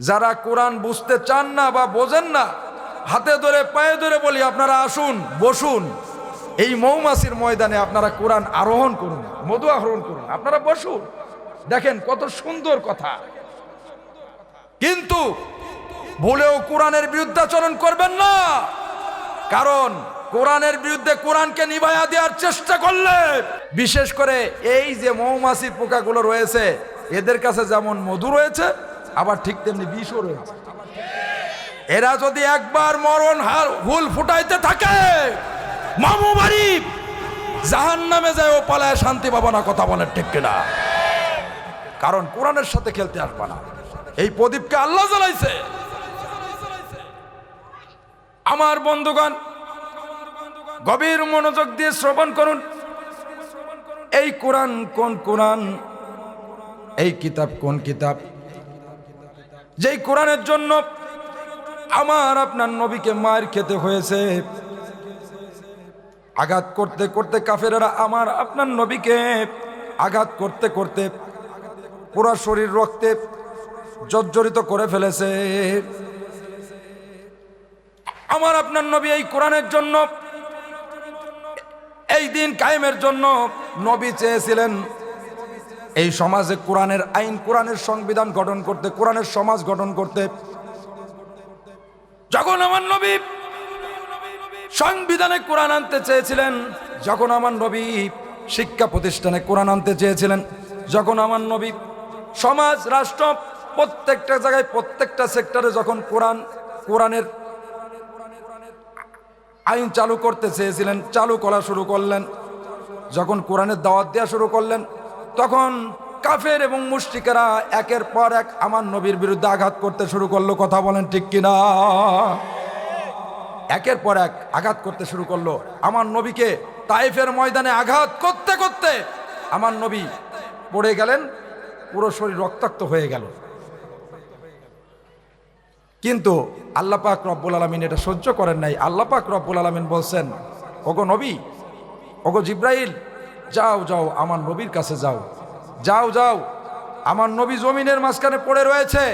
যারা কোরআন বুঝতে চান না বা বোঝেন না, হাতে ধরে, পায়ে ধরে বলি, আপনারা আসুন, বসুন। এই মৌমাছির ময়দানে আপনারা কোরআন আরোহণ করুন, মধু আহরণ করুন, আপনারা বসুন। দেখেন কত সুন্দর কথা। কিন্তু ভুলেও কোরআনের বিরুদ্ধাচরণ করবেন না। কারণ কোরআনের বিরুদ্ধে কোরআনকে নিভাইয়া দেওয়ার চেষ্টা করলে, বিশেষ করে এই যে মৌমাছি পোকাগুলো রয়েছে, এদের কাছে যেমন মধু রয়েছে আবার ঠিক তেমনি বিষও রয়েছে এরা যদি একবার মরণ হার হুল ফুটাইতে থাকে, মামু বাড়ি জাহান নামে যায় ও পালায় শান্তি পাবো না কথা বলেন ঠিক কিনা? কারণ কোরআনের সাথে খেলতে আসবা না। এই প্রদীপকে আল্লাহ জ্বালাইছে। আমার বন্ধুগণ, গভীর মনোযোগ দিয়ে শ্রবণ করুন। এই কোরআন কোন কোরআন? এই কিতাব কোন কিতাব? যেই কোরআনের জন্য আমার আপনার নবীকে মায়ের খেতে হয়েছে, আঘাত করতে করতে কাফেরেরা আমার আপনার নবীকে আঘাত করতে করতে পুরো শরীর রক্তে জর্জরিত করে ফেলেছে। আমার আপনার নবী এই কোরআনের জন্য, এই দিন কায়েমের জন্য নবী চেয়েছিলেন এই সমাজে কোরআনের আইন, কোরআনের সংবিধান গঠন করতে, কোরআনের সমাজ গঠন করতে। যখন আমার নবী সংবিধানে কোরআন আনতে চেয়েছিলেন, যখন আমার নবী শিক্ষা প্রতিষ্ঠানে কোরআন আনতে চেয়েছিলেন, যখন আমার নবী সমাজ, রাষ্ট্র প্রত্যেকটা জায়গায়, প্রত্যেকটা সেক্টরে যখন কোরআন, কোরআনের আইন চালু করতে চেয়েছিলেন, চালু করা শুরু করলেন, যখন কোরআনের দাওয়াত দেওয়া শুরু করলেন তখন কাফের এবং মুশরিকেরা একের পর এক আমার নবীর বিরুদ্ধে আঘাত করতে শুরু করল। কথা বলেন ঠিক কিনা? একের পর এক আঘাত করতে শুরু করল। আমার নবীকে তাইফের ময়দানে আঘাত করতে করতে আমার নবী পড়ে গেলেন, পুরো শরীর রক্তাক্ত হয়ে গেল। কিন্তু আল্লাহ পাক রব্বুল আলমিন এটা সহ্য করেন নাই। আল্লাপাক রব্বুল আলমিন বলছেন, ওগো নবী, ওগো জিব্রাইল যাও যাও, আমার নবীর কাছে যাও। যাও যাও, আমার নবী জমিনের মাঝখানে পড়ে রয়েছে।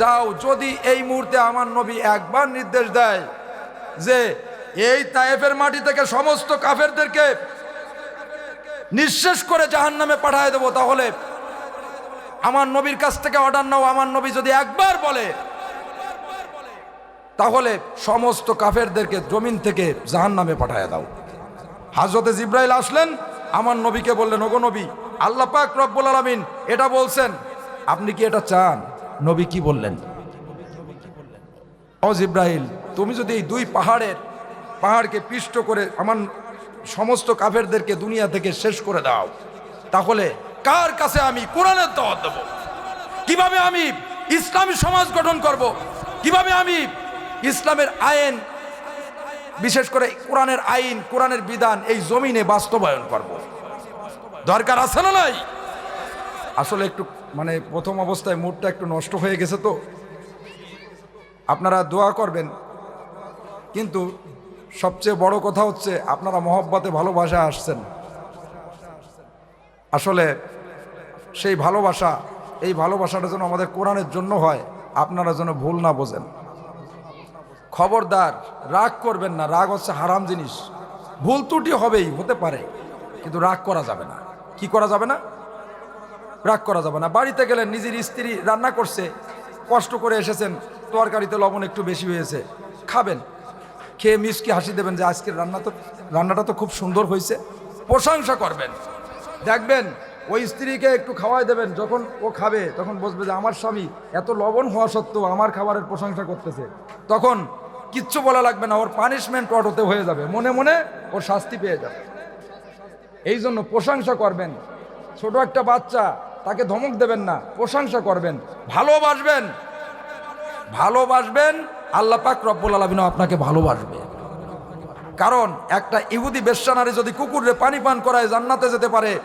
যাও, যদি এই মুহূর্তে আমার নবী একবার নির্দেশ দেয় যে এই তায়েফের মাটি থেকে সমস্ত কাফেরদেরকে নিঃশেষ করে জাহান নামে পাঠায় দেবো, তাহলে আমার নবীর কাছ থেকে অর্ডার নাও, আমার নবী যদি একবার বলে, তাহলে সমস্ত কাফেরদেরকে জমিন থেকে জাহান নামে পাঠায় দাও। হাজরতে জিব্রাইল আসলেন আমার নবীকে বললেন, ওগো নবী, আল্লাহ পাক রব্বুল আলমিন এটা বলছেন। আপনি কি এটা চান? নবী কি বললেন? অজ জিব্রাহিল তুমি যদি এই দুই পাহাড়ের, পাহাড়কে পিষ্ট করে আমার সমস্ত কাফেরদেরকে দুনিয়া থেকে শেষ করে দাও, তাহলে কার কাছে আমি কোরআনের দাওয়াত দেব? কীভাবে আমি ইসলামী সমাজ গঠন করব? কীভাবে আমি ইসলামের আইন বিশেষ করে কোরআনের আইন, কোরআনের বিধান, এই জমিনে বাস্তবায়ন করব। দরকার আছে না নাই? আসলে একটু মানে প্রথম অবস্থায় মুডটা একটু নষ্ট হয়ে গেছে তো। আপনারা দোয়া করবেন। কিন্তু সবচেয়ে বড় কথা হচ্ছে, আপনারা মহব্বতে ভালোবাসা আসছেন। আসলে সেই ভালোবাসা, এই ভালোবাসাটা যেন আমাদের কোরআনের জন্য হয়, আপনারা যেন ভুল না বোঝেন। খবরদার, রাগ করবেন না, রাগ হচ্ছে হারাম জিনিস। ভুল ত্রুটি হবেই, হতে পারে, কিন্তু রাগ করা যাবে না। কি করা যাবে না? রাগ করা যাবে না। বাড়িতে গেলেন, নিজের স্ত্রী রান্না করছে, কষ্ট করে এসেছেন, তরকারিতে লবণ একটু বেশি হয়েছে, খাবেন। খেয়ে মিসকে হাসি দেবেন যে আজকের রান্না তো রান্নাটা তো খুব সুন্দর হয়েছে। প্রশংসা করবেন। দেখবেন, ওই স্ত্রীকে একটু খাওয়াই দেবেন, যখন ও খাবে, তখন বুঝবে যে আমার স্বামী এত লবণ হওয়া সত্ত্বেও আমার খাবারের প্রশংসা করতেছে। তখন কিচ্ছু বলা লাগবে না, ওর পানিশমেন্ট অটোতে হয়ে যাবে। মনে মনে ওর শাস্তি পেয়ে যাবে। এই জন্য প্রশংসা করবেন। ছোট একটা বাচ্চা, তাকে ধমক দেবেন না, প্রশংসা করবেন। ভালোবাসবেন। ভালোবাসবেন, আল্লাহ পাক রব্বুল আলমিনও আপনাকে ভালোবাসবে। কারণ একটা ইহুদি বেশ্যানারে যদি কুকুরে পানি পান করায় জান্নাতে যেতে পারে,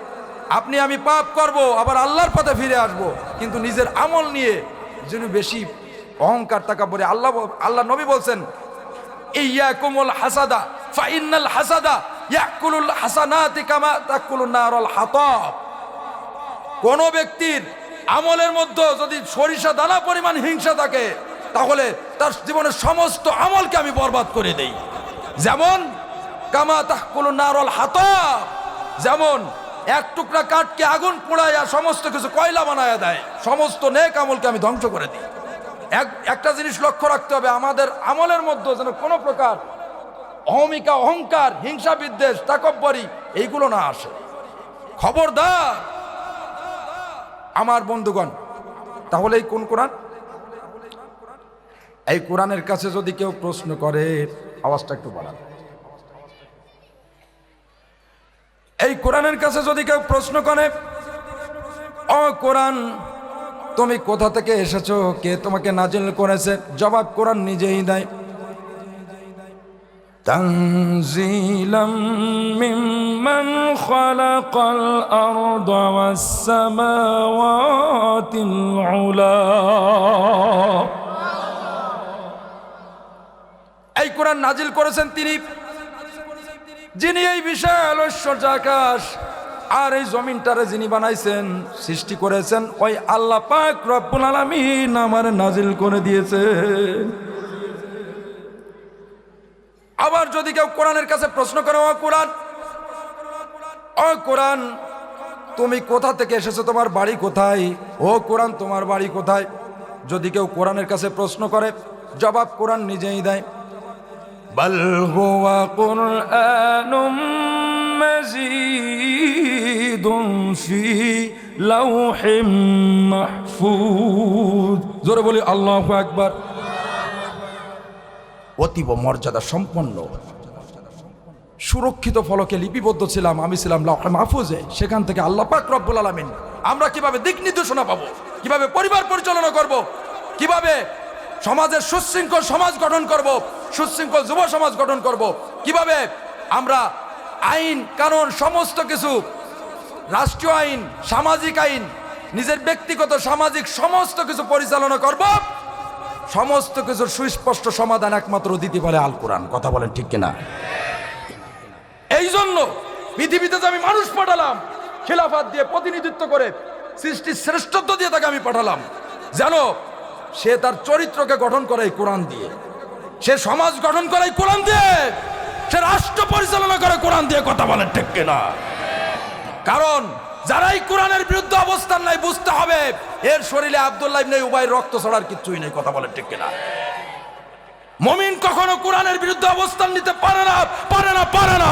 আপনি আমি পাপ করব, আবার আল্লাহর পথে ফিরে আসব। কিন্তু নিজের আমল নিয়ে যিনি বেশি অহংকার পরে আল্লাহ আল্লাহ নবী বলছেন ইয়া হাসাদা নারল কোন ব্যক্তির আমলের মধ্যে যদি সরিষা দানা পরিমাণ হিংসা থাকে, তাহলে তার জীবনের সমস্ত আমলকে আমি বরবাদ করে দেই। যেমন, কামা তাহকুল নারল হাতা যেমন এক টুকরা কাঠকে আগুন পোড়াইয়া সমস্ত কিছু কয়লা বানায়া দেয়, সমস্ত নেক আমলকে আমি ধ্বংস করে দিই। এক, একটা জিনিস লক্ষ্য রাখতে হবে, আমাদের আমলের মধ্যে যেন কোনো প্রকার অহমিকা, অহংকার, হিংসা, বিদ্বেষ, তাকব্বরি, এইগুলো না আসে। খবরদার! আমার বন্ধুগণ, তাহলে এই কোন কোরআন? এই কোরআনের কাছে যদি কেউ প্রশ্ন করে, আওয়াজটা একটু বাড়ান। এই কোরআনের কাছে যদি কেউ প্রশ্ন করে ও কোরআন তুমি কোথা থেকে এসেছো কে তোমাকে নাজিল করেছে জবাব কোরআন নিজেই দেয় تنزيلا ممن خلق الأرض والسماوات العلا এই কোরআন নাজিল করেছেন তিনি যিনি এই বিশাল ঐশ্বর্য আকাশ আর এই জমিনটারে যিনি বানাইছেন, সৃষ্টি করেছেন, ওই আল্লাহ পাক রব্বুল আলমিন আমার নাজিল করে দিয়েছে। আবার যদি কেউ কোরআনের কাছে প্রশ্ন করে, ও কোরআন ও কোরআন, তুমি কোথা থেকে এসেছ? তোমার বাড়ি কোথায়? ও কোরআন, তোমার বাড়ি কোথায়? যদি কেউ কোরআনের কাছে প্রশ্ন করে, জবাব কোরআন নিজেই দেয়। বল হুয়া কোরআনুম مجيد في لوح محفوظ জোরে বলি আল্লাহু আকবার অতীব মর্যাদা সম্পন্ন সুরক্ষিত ফলকে লিপিবদ্ধ ছিলাম আমি ছিলাম লাউহে মাহফুজে সেখান থেকে আল্লাহ পাক রব্বুল আলামিন আমরা কিভাবে দিক নির্দেশনা পাবো কিভাবে পরিবার পরিচালনা করব কিভাবে সমাজের সুশৃঙ্খল সমাজ গঠন করব সুশৃঙ্খল যুব সমাজ গঠন করব কিভাবে আমরা আইন, কানুন, সমস্ত কিছু। রাষ্ট্রীয় আইন, সামাজিক আইন, নিজের ব্যক্তিগত, সামাজিক সমস্ত কিছু পরিচালনা করব। সমস্ত কিছুর সুস্পষ্ট সমাধান একমাত্র দিতে পারে আল কোরআন। কথা বলেন ঠিক কিনা? এই জন্য পৃথিবীতে যে আমি মানুষ পাঠালাম, খেলাফাত দিয়ে প্রতিনিধিত্ব করে সৃষ্টির শ্রেষ্ঠত্ব দিয়ে তাকে আমি পাঠালাম, যেন সে তার চরিত্রকে গঠন করে কোরআন দিয়ে, সে সমাজ গঠন করে কোরআন দিয়ে। সে রাষ্ট্র পরিচালনা করে কোরআন দিয়ে কথা বলে ঠিক কিনা? কারণ যারাই কোরআনের বিরুদ্ধে অবস্থান নাই বুঝতে হবে এর শরীরে আব্দুল্লাহ ইবনে উবাইর রক্ত ছড়ার কিছুই নেই, কথা বলে ঠিক কিনা? মমিন কখনো কোরআনের বিরুদ্ধে অবস্থান নিতে পারে না পারে না পারে না।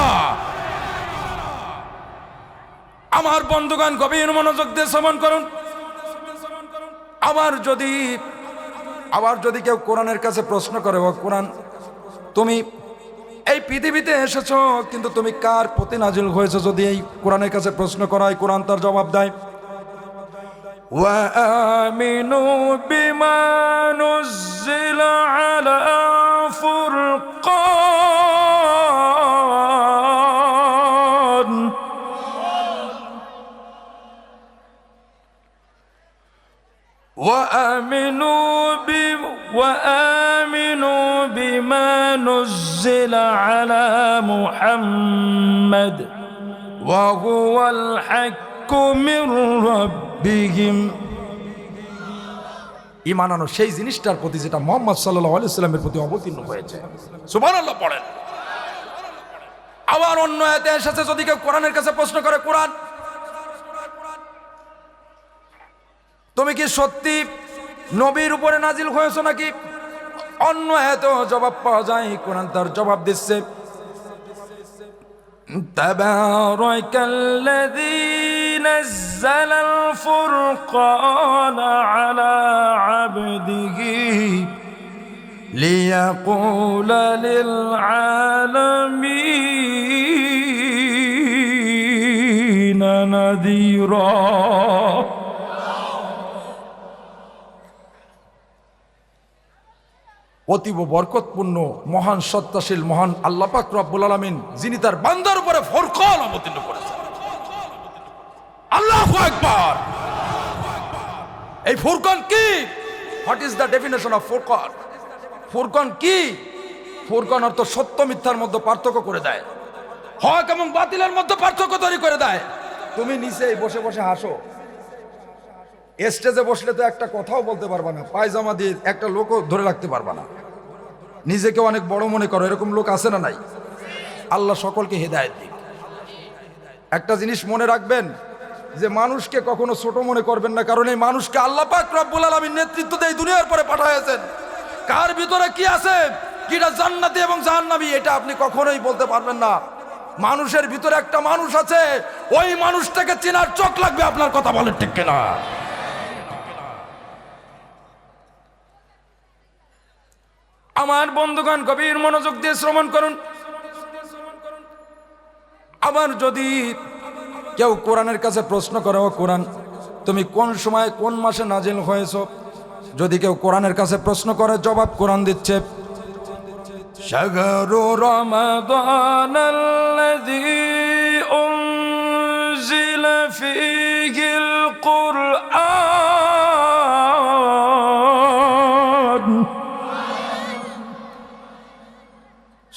আমার বন্ধুগণ, গভীর মনোযোগ দিয়ে শ্রবণ করুন। আবার যদি আবার যদি কেউ কোরআনের কাছে প্রশ্ন করে, ও কোরআন, তুমি এই পৃথিবীতে এসেছো কিন্তু তুমি কার প্রতি নাজিল হয়েছে যদি এই কোরআনের কাছে প্রশ্ন করা হয় কোরআন তার জবাব দেয় وآمنوا بما نزل على فرقان محمد وهو الحق من ربهم ইমান আনো সেই জিনিসটার প্রতি যেটা মোহাম্মদ সাল্লাহ আলাইস্লামের প্রতি অবতীর্ণ হয়েছে সুবান আল্লাহ পড়েন আবার অন্য এতে এসেছে যদি কেউ কোরআনের কাছে প্রশ্ন করে কোরআন তুমি কি সত্যি নবীর উপরে নাজিল হয়েছো নাকি অন্য এত জবাব পাওয়া যায় কোরআন তার জবাব দিচ্ছে تبارك الذي نزل الفرقان على عبده ليقول للعالمين نذيرا. অতীব বরকতপূর্ণ, মহান সত্তাশীল, মহান আল্লাহ পাক রব্বুল আলামিন, যিনি তার বান্দার উপরে ফরকন অবতীর্ণ করেছেন। আল্লাহু আকবার! এই ফুরকন কি? What is the definition of ফুরকন? ফুরকন কি? ফুরকন অর্থ সত্য মিথ্যার মধ্যে পার্থক্য করে দেয়। হক এবং বাতিলের মধ্যে পার্থক্য তৈরি করে দেয়। তুমি নিচে বসে বসে হাসো। স্টেজে বসলে তো একটা কথাও বলতে পারবা না, পায়জামা দিয়ে একটা লোকও ধরে রাখতে পারবা না। নিজেকে অনেক বড় মনে করো, এরকম লোক আছে না নাই? আল্লাহ সকলকে হেদায়ত দিন একটা জিনিস মনে রাখবেন, যে মানুষকে কখনো ছোট মনে করবেন না, কারণ এই মানুষকে আল্লাহ পাক রব্বুল আলমীর নেতৃত্ব দিয়ে দুনিয়ার পরে পাঠাইছেন কার ভিতরে কি আছে? কিটা জান্নাতি এবং জাহান্নাবী এটা আপনি কখনোই বলতে পারবেন না। মানুষের ভিতরে একটা মানুষ আছে, ওই মানুষটাকে চেনার চোখ লাগবে, আপনার কথা বলে ঠিক কিনা? আমার বন্ধুগণ গভীর মনোযোগ দিয়ে শ্রবণ করুন আবার যদি কেউ কোরআনের কাছে প্রশ্ন করে ও কোরআন তুমি কোন সময় কোন মাসে নাজিল হয়েছ যদি কেউ কোরআনের কাছে প্রশ্ন করে জবাব কোরআন দিচ্ছে شهر رمضان الذي أنزل فيه القرآن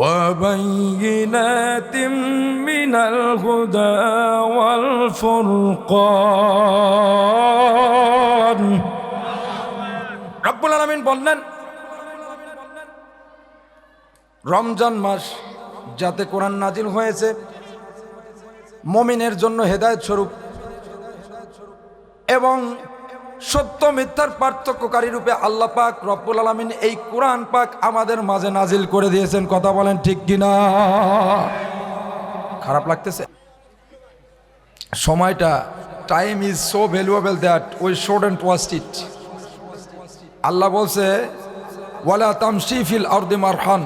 وبينات من الهدى والفرقان رب العالمين বললেন রমজান মাস যাতে কোরআন নাজিল হয়েছে মমিনের জন্য হেদায়ত স্বরূপ এবং সত্য মিথ্যার পার্থক্যকারী রূপে আল্লাহ পাক রব্বুল আলমিন এই কোরআন পাক আমাদের মাঝে নাজিল করে দিয়েছেন। কথা বলেন ঠিক কিনা? খারাপ লাগতেছে? সময়টা time is so valuable that we should and waste it Allah বলছে, ওয়ালা তামসি ফিল আরদি মারহান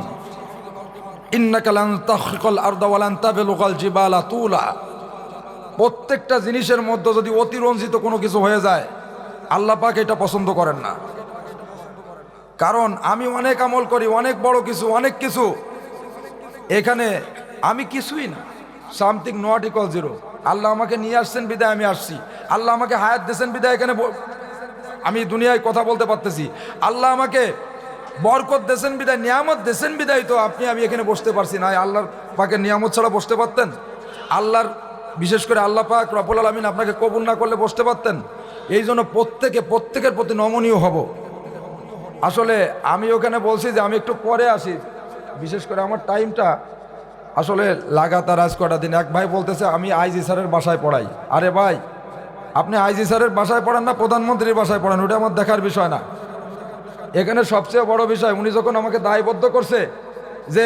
প্রত্যেকটা জিনিসের মধ্যে যদি অতিরঞ্জিত কোনো কিছু হয়ে যায় আল্লাহ পাক এটা পছন্দ করেন না। কারণ আমি অনেক আমল করি, অনেক বড় কিছু, অনেক কিছু। এখানে আমি কিছুই না। Something not equal zero. Allah আমাকে নিয়ে আসছেন, বিদায় আমি আসছি। আল্লাহ আমাকে হায়াত দিয়েছেন, বিদায় এখানে আমি দুনিয়ায় কথা বলতে পারতেছি। আল্লাহ আমাকে বরকত দেশেন বিদায়, নিয়ামত দেশেন বিদায় তো আপনি, আমি এখানে বসতে পারছি না। আল্লাহর পাকে নিয়ামত ছাড়া বসতে পারতেন? আল্লাহর, বিশেষ করে আল্লাহ পাক রবুল আলমিন আপনাকে কবুল না করলে বসতে পারতেন? এই জন্য প্রত্যেকে, প্রত্যেকের প্রতি নমনীয় হব। আসলে আমি ওখানে বলছি যে আমি একটু পরে আসি। বিশেষ করে আমার টাইমটা আসলে লাগাতার আজ কটা দিন। এক ভাই বলতেছে, আমি আইজি স্যারের বাসায় পড়াই। আরে ভাই, আপনি আইজি স্যারের বাসায় পড়ান না, প্রধানমন্ত্রীর বাসায় পড়ান, ওটা আমার দেখার বিষয় না। এখানে সবচেয়ে বড় বিষয়, উনি যখন আমাকে দায়বদ্ধ করছে, যে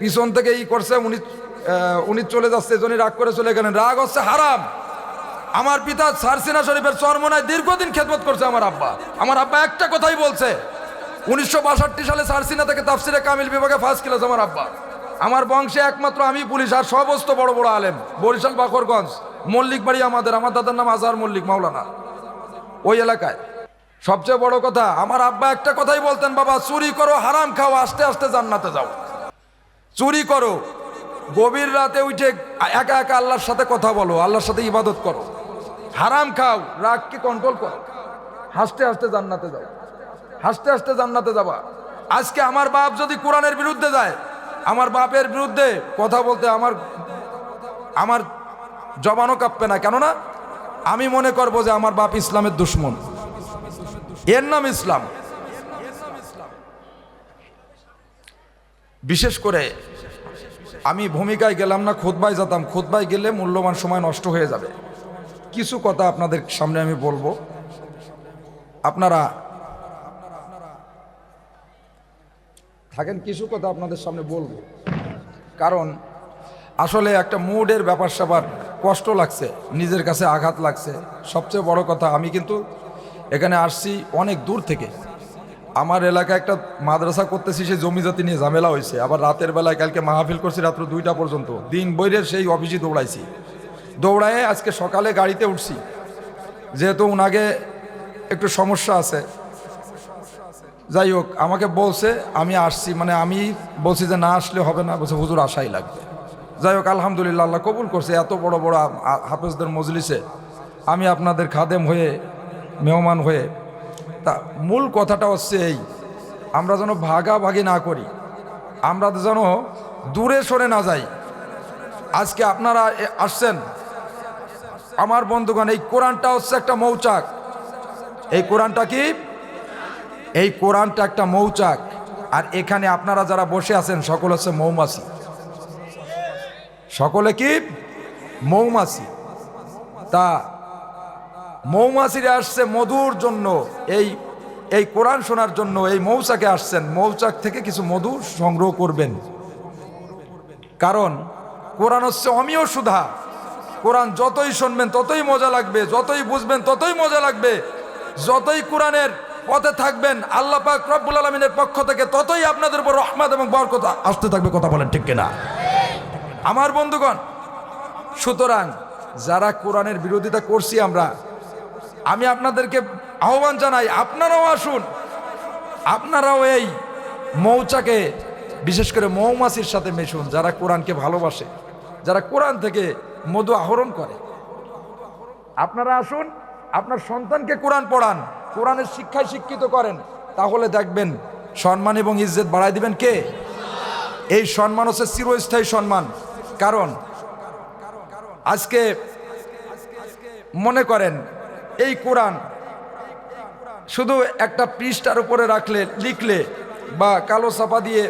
পিছন থেকে ই করছে, উনি উনি চলে যাচ্ছে এজন্য রাগ করে চলে গেলেন। রাগ হচ্ছে হারাম। আমার পিতা সারসিনা শরীফের চরমনায় দীর্ঘদিন খেদমত করছে আমার আব্বা। আমার আব্বা একটা কথাই বলছে। উনিশশো বাষট্টি সালে সারসিনা থেকে তাফসিরে কামিল বিভাগে ফার্স্ট ক্লাস আমার আব্বা। আমার বংশে একমাত্র আমি পুলিশ আর সমস্ত বড় বড় আলেম। বরিশাল বাকরগঞ্জ মল্লিক বাড়ি আমাদের। আমার দাদার নাম আজহার মল্লিক, মাওলানা। ওই এলাকায়। সবচেয়ে বড় কথা, আমার আব্বা একটা কথাই বলতেন, বাবা, চুরি করো, হারাম খাও, আস্তে আস্তে জান্নাতে যাও। চুরি করো, গভীর রাতে উঠে একা একা আল্লাহর সাথে কথা বলো, আল্লাহর সাথে ইবাদত করো। হারাম খাও রাগকে কন্ট্রোল করো? হাসতে হাসতে জান্নাতে যাও। হাসতে হাসতে জান্নাতে যাবা। আজকে আমার বাপ যদি কোরআনের বিরুদ্ধে যায়, আমার বাপের বিরুদ্ধে কথা বলতে আমার আমার জবানও কাঁপবে না। কেননা, আমি মনে করব যে আমার বাপ ইসলামের দুশ্মন। এর নাম ইসলাম। বিশেষ করে আমি ভূমিকায় গেলাম না খোদবায় যেতাম। খোদবায় গেলে মূল্যবান সময় নষ্ট হয়ে যাবে। কিছু কথা আপনাদের সামনে আমি বলব। আপনারা থাকেন, কিছু কথা আপনাদের সামনে বলব। কারণ আসলে একটা মুডের ব্যাপার স্যাপার, কষ্ট লাগছে, নিজের কাছে আঘাত লাগছে। সবচেয়ে বড় কথা, আমি কিন্তু এখানে আসছি অনেক দূর থেকে। আমার এলাকায় একটা মাদ্রাসা করতেছি, সেই জমি জাতি নিয়ে ঝামেলা হয়েছে। আবার রাতের বেলায় কালকে মাহফিল করছি রাত্র দুইটা পর্যন্ত। দিন বইরের সেই অফিসে দৌড়াইছি। দৌড়ায় আজকে সকালে গাড়িতে উঠছি। যেহেতু ওনাকে একটু সমস্যা আছে। যাই হোক, আমাকে বলছে, আমি আসছি মানে আমি বলছি যে না আসলে হবে না, বলছে, হুজুর, আশাই লাগবে। যাই হোক, আলহামদুলিল্লাহ, আল্লাহ কবুল করছে, এত বড় বড় হাফেজদের মজলিসে। আমি আপনাদের খাদেম হয়ে, মেহমান হয়ে, তা মূল কথাটা হচ্ছে এই, আমরা যেন ভাগাভাগি না করি, আমরা যেন দূরে সরে না যাই। আজকে আপনারা আসছেন আমার বন্ধুগণ, এই কোরআনটা হচ্ছে একটা মৌচাক। এই কোরআনটা কি? এই কোরআনটা একটা মৌচাক। আর এখানে আপনারা যারা বসে আছেন, সকল হচ্ছে মৌমাছি। সকলে কি? মৌমাছি। তা মৌমাছিরা আসছে মধুর জন্য। এই এই কোরআন শোনার জন্য এই মৌচাকে আসছেন। মৌচাক থেকে কিছু মধু সংগ্রহ করবেন। কারণ কোরআন হচ্ছে অমীয় সুধা। কোরআন যতই শুনবেন, ততই মজা লাগবে, যতই বুঝবেন, ততই মজা লাগবে। যতই কোরআনের পথে থাকবেন, আল্লাহ পাক রব্বুল আলমিনের পক্ষ থেকে ততই আপনাদের উপর রহমত এবং বরকত আসতে থাকবে, কথা বলেন ঠিক কিনা? আমার বন্ধুগণ, সুতরাং যারা কোরআনের বিরোধিতা করছি আমরা, আমি আপনাদেরকে আহ্বান জানাই, আপনারাও আসুন, আপনারাও এই মৌচাকে, বিশেষ করে মৌমাছির সাথে মেশুন, যারা কোরআনকে ভালোবাসে, যারা কোরআন থেকে মধু আহরণ করে। আপনারা আসুন, আপনার সন্তানকে কোরআন পড়ান, কোরআনের শিক্ষায় শিক্ষিত করেন, তাহলে দেখবেন সম্মান এবং ইজ্জত বাড়াই দিবেন কে? এই সম্মান হচ্ছে চিরস্থায়ী সম্মান। কারণ আজকে মনে করেন, এই কোরআন শুধু একটা পৃষ্ঠার উপরে রাখলে, লিখলে বা কালো ছাপা দিয়ে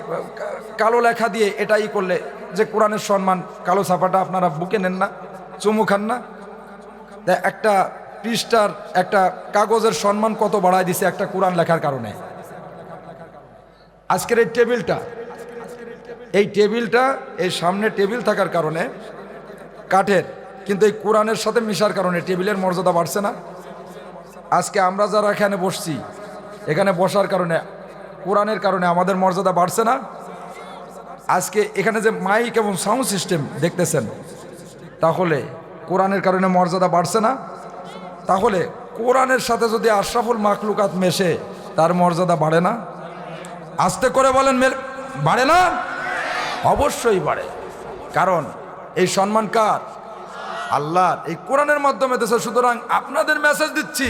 কালো লেখা দিয়ে এটাই করলে যে কোরআনের সম্মান, কালো ছাপাটা আপনারা বুকে নেন না, চুমু খান না। একটা পৃষ্ঠার, একটা কাগজের সম্মান কত বাড়ায় দিছে একটা কোরআন লেখার কারণে। আজকের এই টেবিলটা এই টেবিলটা, এই সামনে টেবিল থাকার কারণে কাঠের, কিন্তু এই কোরআনের সাথে মিশার কারণে টেবিলের মর্যাদা বাড়ছে না। আজকে আমরা যারা এখানে বসছি, এখানে বসার কারণে, কোরআনের কারণে আমাদের মর্যাদা বাড়ছে না। আজকে এখানে যে মাইক এবং সাউন্ড সিস্টেম দেখতেছেন, তাহলে কোরআনের কারণে মর্যাদা বাড়ছে না। তাহলে কোরআনের সাথে যদি আশরাফুল মাকলুকাত মেশে, তার মর্যাদা বাড়ে না। আস্তে করে বলেন বাড়ে না? অবশ্যই বাড়ে। কারণ এই সম্মান কার? আল্লাহ এই কোরআনের মাধ্যমে দেশে সুতরাং আপনাদের মেসেজ দিচ্ছি।